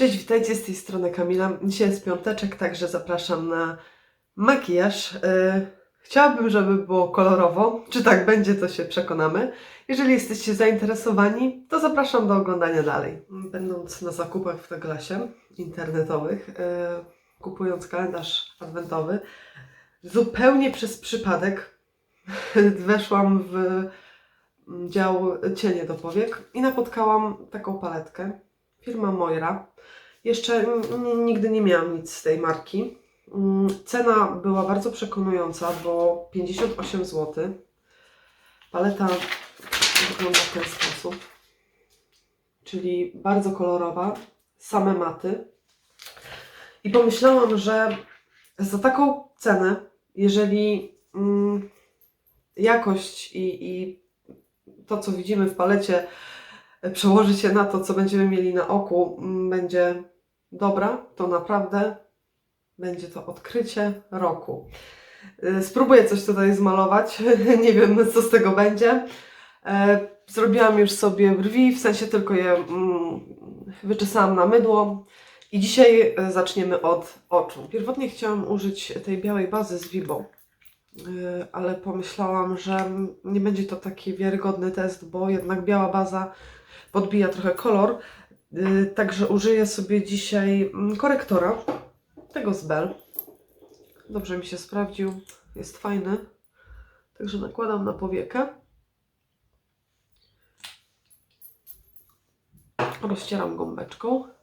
Cześć, witajcie z tej strony Kamila. Dzisiaj jest piąteczek, także zapraszam na makijaż. Yy, Chciałabym, żeby było kolorowo. Czy tak będzie, to się przekonamy. Jeżeli jesteście zainteresowani, to zapraszam do oglądania dalej. Będąc na zakupach w Teglasie internetowych, yy, kupując kalendarz adwentowy, zupełnie przez przypadek weszłam w dział cienie do powiek i napotkałam taką paletkę. Firma Moira. Jeszcze nigdy nie miałam nic z tej marki. Mm, Cena była bardzo przekonująca, bo 58 zł. Paleta wygląda w ten sposób. Czyli bardzo kolorowa, same maty. I pomyślałam, że za taką cenę, jeżeli mm, jakość i, i to, co widzimy w palecie, przełoży się na to, co będziemy mieli na oku, mm, będzie dobra, to naprawdę będzie to odkrycie roku. Y, Spróbuję coś tutaj zmalować. Nie wiem, co z tego będzie. E, Zrobiłam już sobie brwi, w sensie tylko je mm, wyczesałam na mydło. I dzisiaj e, zaczniemy od oczu. Pierwotnie chciałam użyć tej białej bazy z Vibo, Y, ale pomyślałam, że nie będzie to taki wiarygodny test, bo jednak biała baza podbija trochę kolor. Y, Także użyję sobie dzisiaj mm, korektora tego z Bell. Dobrze mi się sprawdził, jest fajny. Także nakładam na powiekę. Rozcieram gąbeczką.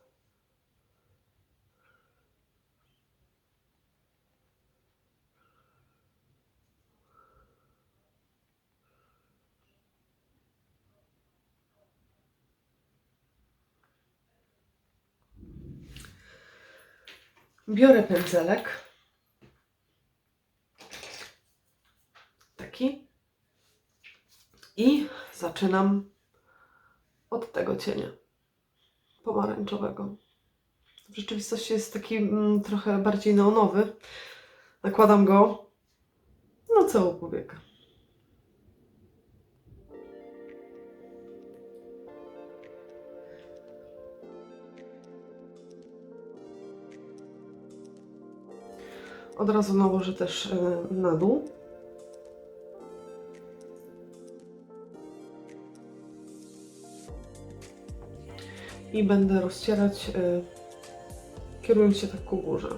Biorę pędzelek. Taki. I zaczynam od tego cienia pomarańczowego. W rzeczywistości jest taki mm, trochę bardziej neonowy. Nakładam go na całą powiekę. Od razu nałożę też e, na dół. I będę rozcierać, e, kierując się tak ku górze.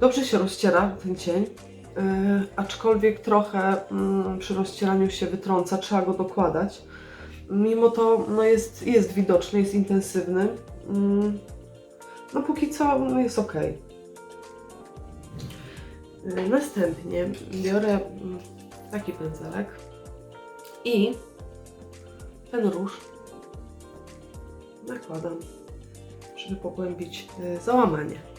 Dobrze się rozciera ten cień, yy, aczkolwiek trochę mm, przy rozcieraniu się wytrąca, trzeba go dokładać. Mimo to no jest, jest widoczny, jest intensywny. Mm, no póki co no jest ok. Następnie biorę mm, taki pędzelek i ten róż nakładam, żeby pogłębić yy, załamanie.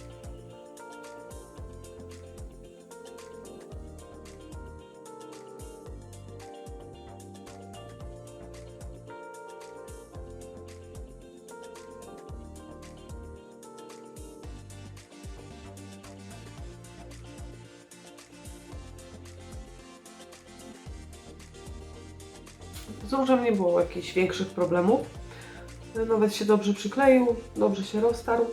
Z różem nie było jakichś większych problemów. Nawet się dobrze przykleił, dobrze się roztarł.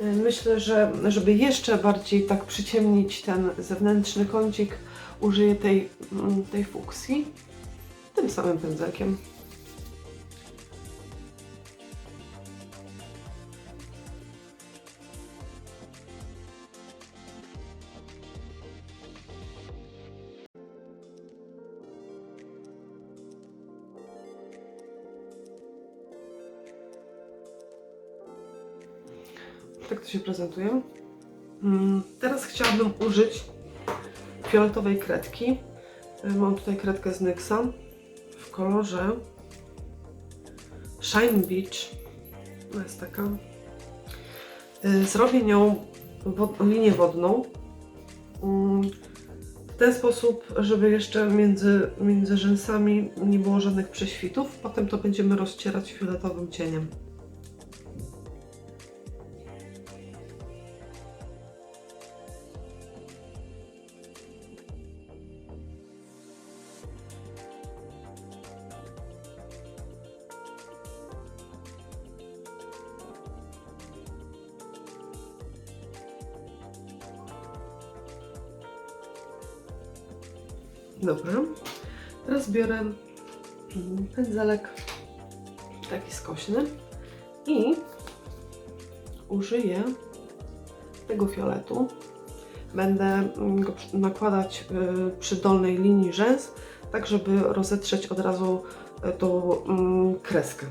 Myślę, że żeby jeszcze bardziej tak przyciemnić ten zewnętrzny kącik, użyję tej, mm, tej fuksji tym samym pędzelkiem. Tak to się prezentuje. Mm, Teraz chciałabym użyć fioletowej kredki. Y, Mam tutaj kredkę z NYXa w kolorze Shine Beach. To jest taka. Y, Zrobię nią wod- linię wodną. Mm, ten sposób, żeby jeszcze między, między rzęsami nie było żadnych prześwitów. Potem to będziemy rozcierać fioletowym cieniem. Dobra. Teraz biorę mm, pędzelek taki skośny i użyję tego fioletu. Będę mm, go nakładać y, przy dolnej linii rzęs, tak żeby rozetrzeć od razu y, tą mm, kreskę.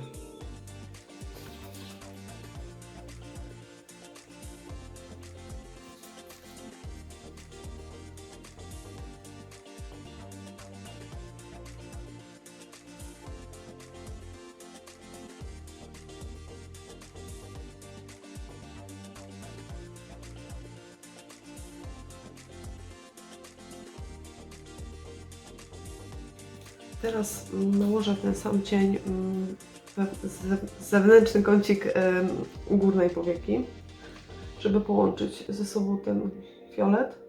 Nałożę ten sam cień mm, zewnętrzny kącik górnej powieki, żeby połączyć ze sobą ten fiolet.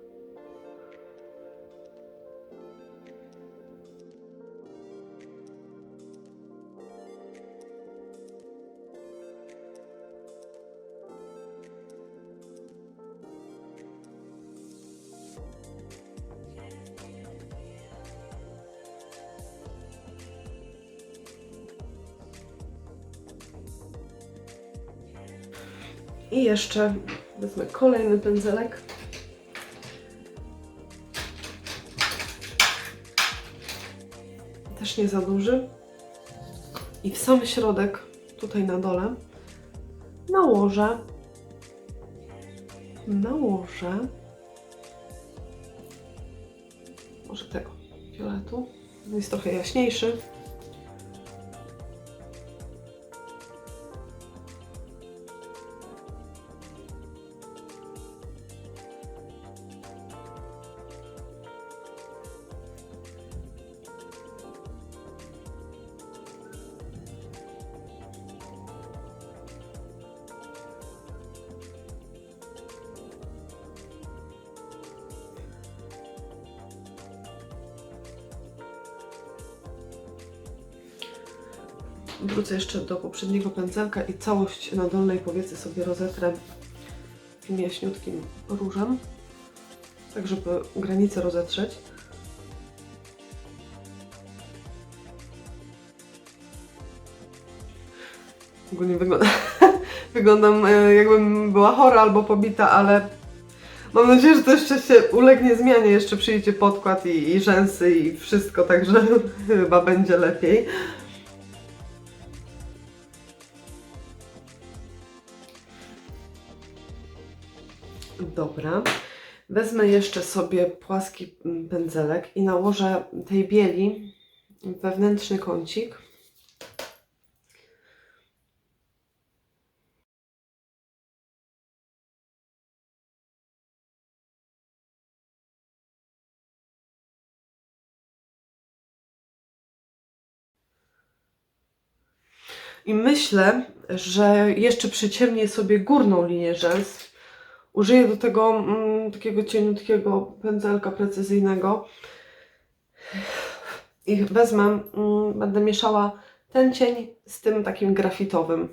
I jeszcze wezmę kolejny pędzelek. Też nie za duży. I w sam środek, tutaj na dole, nałożę, nałożę, może tego fioletu, jest trochę jaśniejszy. Wrócę jeszcze do poprzedniego pędzelka i całość na dolnej powiece sobie rozetrę tym jaśniutkim różem, tak żeby granice rozetrzeć. Ogólnie wygląda, wyglądam e, jakbym była chora albo pobita, ale mam nadzieję, że to jeszcze się ulegnie zmianie, jeszcze przyjdzie podkład i, i rzęsy i wszystko, także chyba będzie lepiej. Dobra. Wezmę jeszcze sobie płaski pędzelek i nałożę tej bieli wewnętrzny kącik. I myślę, że jeszcze przyciemnię sobie górną linię rzęs. Użyję do tego mm, takiego cieniutkiego pędzelka precyzyjnego. I wezmę, mm, będę mieszała ten cień z tym takim grafitowym.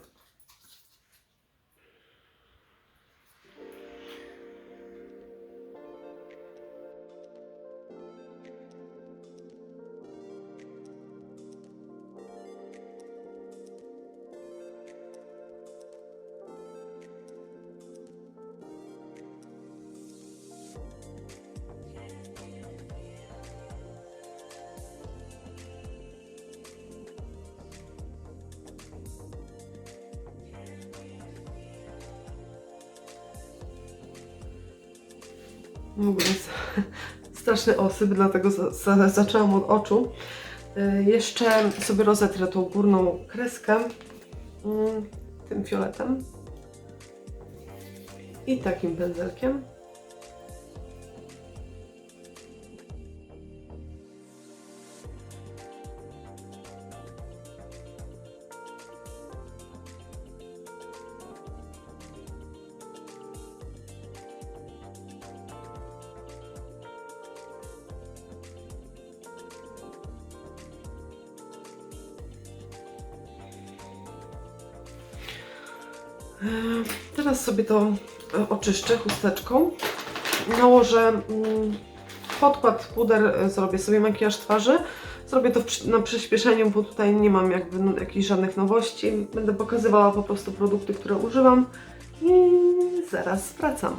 W straszny osyp, dlatego za, za, zaczęłam od oczu. Y, Jeszcze sobie rozetrę tą górną kreskę mm, tym fioletem i takim pędzelkiem. Teraz sobie to e, oczyszczę chusteczką. Nałożę mm, podkład puder, e, zrobię sobie makijaż twarzy. Zrobię to na przyspieszeniu, bo tutaj nie mam jakby jakichś żadnych nowości. Będę pokazywała po prostu produkty, które używam i zaraz wracam.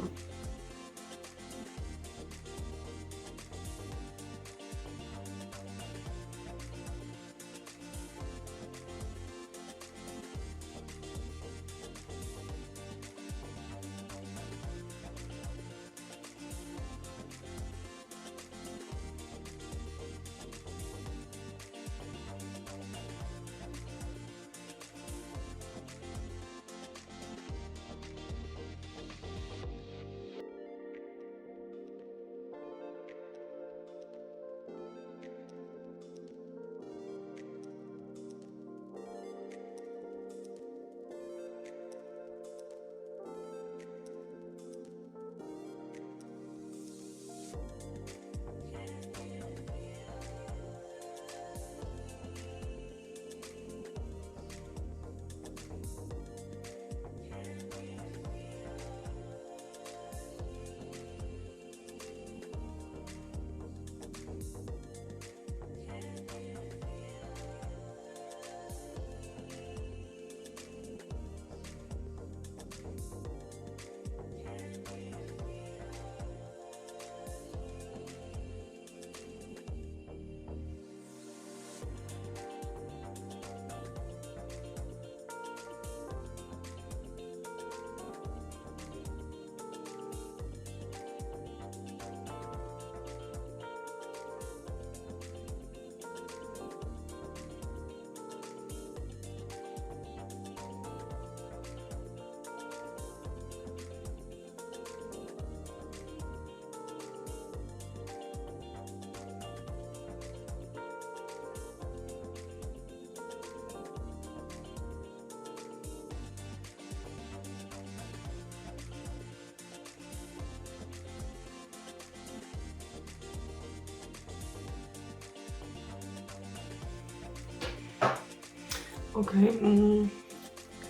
Okej. mm,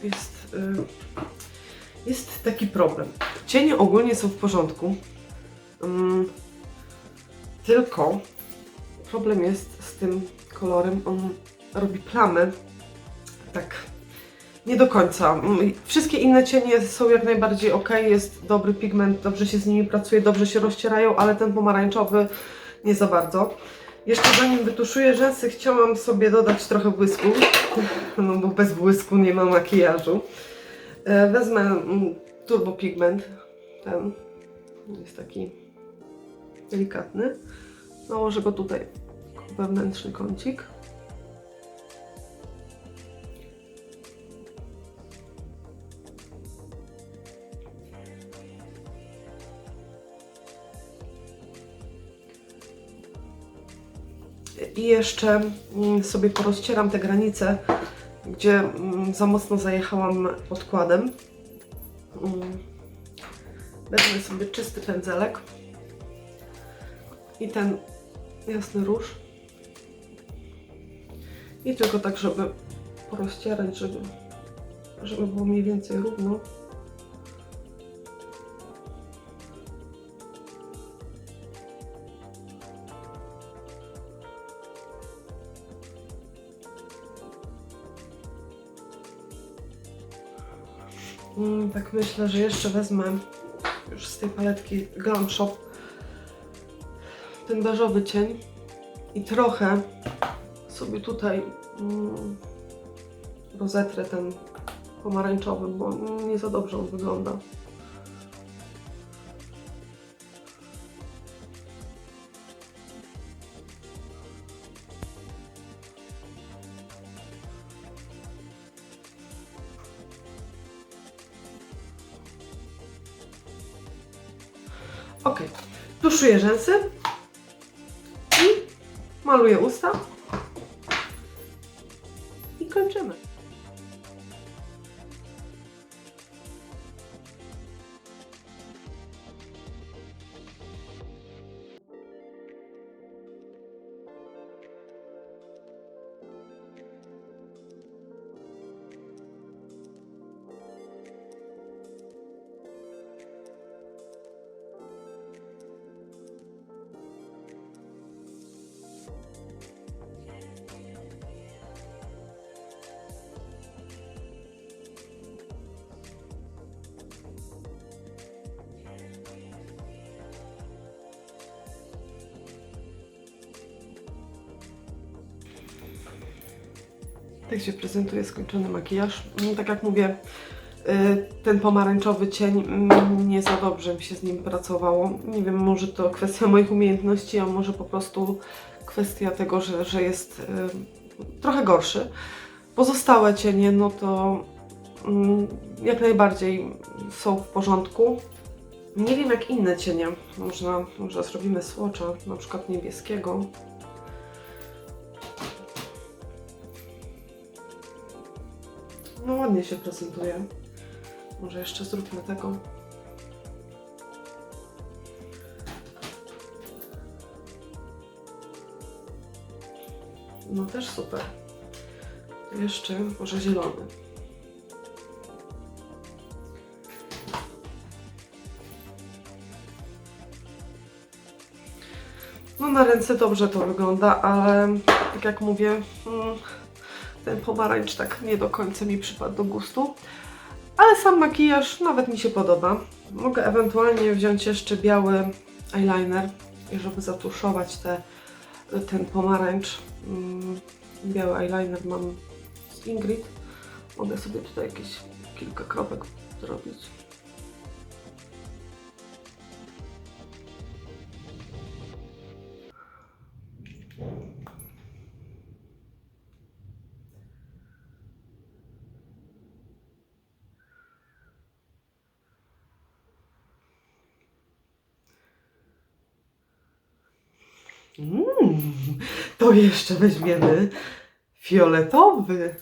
Jest, y, jest taki problem. Cienie ogólnie są w porządku. Mm, Tylko problem jest z tym kolorem. On robi plamy. Tak. Nie do końca. Mm, Wszystkie inne cienie są jak najbardziej ok, jest dobry pigment, dobrze się z nimi pracuje, dobrze się rozcierają, ale ten pomarańczowy nie za bardzo. Jeszcze zanim wytuszuję rzęsy, chciałam sobie dodać trochę błysku, no bo bez błysku nie ma makijażu. E, Wezmę mm, turbo pigment, ten jest taki delikatny. Nałożę go tutaj wewnętrzny kącik. I jeszcze mm, sobie porozcieram te granice, gdzie mm, za mocno zajechałam podkładem. Mm. Wezmę sobie czysty pędzelek i ten jasny róż. I tylko tak, żeby porozcierać, żeby, żeby było mniej więcej równo. Tak myślę, że jeszcze wezmę już z tej paletki Glam Shop ten beżowy cień i trochę sobie tutaj mm, rozetrę ten pomarańczowy, bo nie za dobrze on wygląda. Ok, tuszuję rzęsy i maluję usta Tak się prezentuje skończony makijaż. No, tak jak mówię, y, ten pomarańczowy cień mm, nie za dobrze mi się z nim pracowało. Nie wiem, może to kwestia moich umiejętności, a może po prostu kwestia tego, że, że jest y, trochę gorszy. Pozostałe cienie, no to mm, jak najbardziej są w porządku. Nie wiem jak inne cienie. Można, może zrobimy swatcha, na przykład niebieskiego. No ładnie się prezentuje. Może jeszcze zróbmy tego. No też super. Jeszcze może zielony. No na ręce dobrze to wygląda, ale tak jak mówię, mm, ten pomarańcz tak nie do końca mi przypadł do gustu. Ale sam makijaż nawet mi się podoba. Mogę ewentualnie wziąć jeszcze biały eyeliner, żeby zatuszować te, ten pomarańcz. Mm, Biały eyeliner mam z Ingrid. Mogę sobie tutaj jakieś kilka kropek zrobić. To jeszcze weźmiemy fioletowy.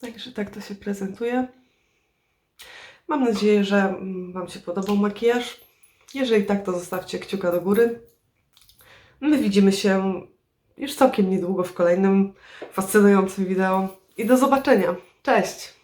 Także tak to się prezentuje. Mam nadzieję, że mm, Wam się podobał makijaż. Jeżeli tak, to zostawcie kciuka do góry. My widzimy się już całkiem niedługo w kolejnym fascynującym wideo. I do zobaczenia. Cześć!